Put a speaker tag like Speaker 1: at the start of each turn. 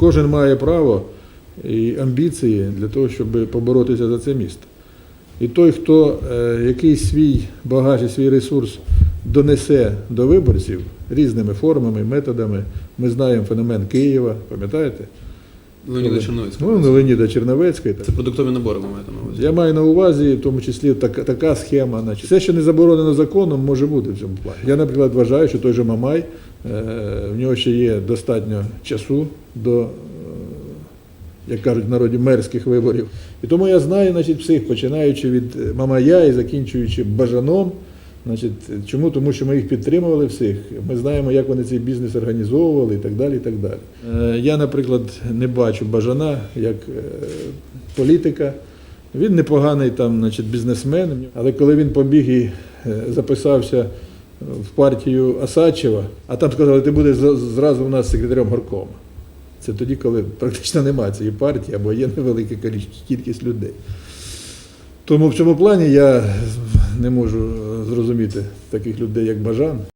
Speaker 1: Кожен має право і амбіції для того, щоб поборотися за це місто. І той, хто е, якийсь свій багаж і свій ресурс донесе до виборців різними формами, методами. Ми знаємо феномен Києва, пам'ятаєте?
Speaker 2: Леоніда Черновицького.
Speaker 1: Ну, Леоніда Черновецької.
Speaker 2: Це продуктові набори, ви маєте на увазі.
Speaker 1: Я маю на увазі, в тому числі така, така схема. Значить, все, що не заборонено законом, може бути в цьому плані. Я, наприклад, вважаю, що той же Мамай, е, в нього ще є достатньо часу до, е, як кажуть в народі, мерських виборів. І тому я знаю значить, всіх, починаючи від Мамая і закінчуючи Бажаном. Значить, чому? Тому що ми їх підтримували всіх. Ми знаємо, як вони цей бізнес організовували і так далі. І так далі. Е, Я, наприклад, не бачу Бажана як е, політика. Він непоганий там, значить, бізнесмен, але коли він побіг і е, записався в партію Асачева, а там сказали, ти будеш зразу у нас секретарем горкому. Це тоді, коли практично немає цієї партії або є невелика кількість людей. Тому в цьому плані я не можу е, зрозуміти таких людей, як Бажан.